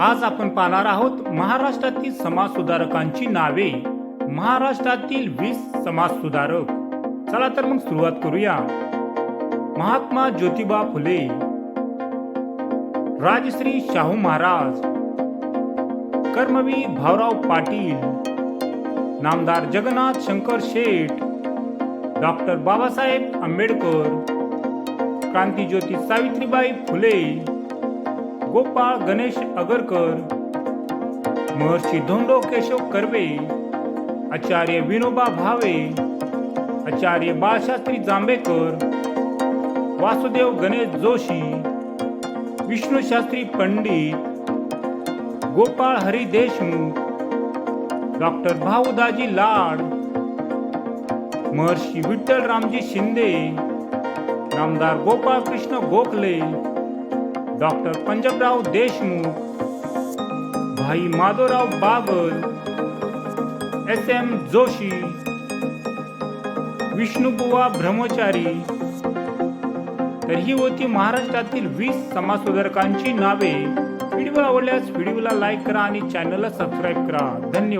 आज आपण पाहणार आहोत महाराष्ट्रातील समाज सुधारकांची नावे. महाराष्ट्रातील वीस समाज सुधारक चला तर मग सुरुवात करूया. Mahatma Jyotiba Phule. Rajshri Shahu Maharaj. Karmaveer Bhaurao Patil. Namdar Jagannath Shankar Sheth. Doctor Babasaheb Ambedkar. Krantijyoti Savitribai Phule. Gopal Ganesh Agarkar Maharshi Dhondo Keshav Karve Acharya Vinoba Bhave Acharya Balshastri Jambhekar Vasudev Ganesh Joshi Vishnushastri Pandit Gopal Hari Deshmukh doctor Bhaudaji Lad Maharshi Vitthal Ramji Shinde Namdar Gopal Krishna Gokhale doctor Panjabrao Deshmukh Bhai Madhavrao Bagal S M Joshi Vishnubuwa Brahmachari. तर ही होती महाराष्ट्रातील वीस समाजसुधारकांची नावे. Video आवडल्यास व्हिडिओला like करा आणि चॅनलला सबस्क्राईब करा. धन्यवाद.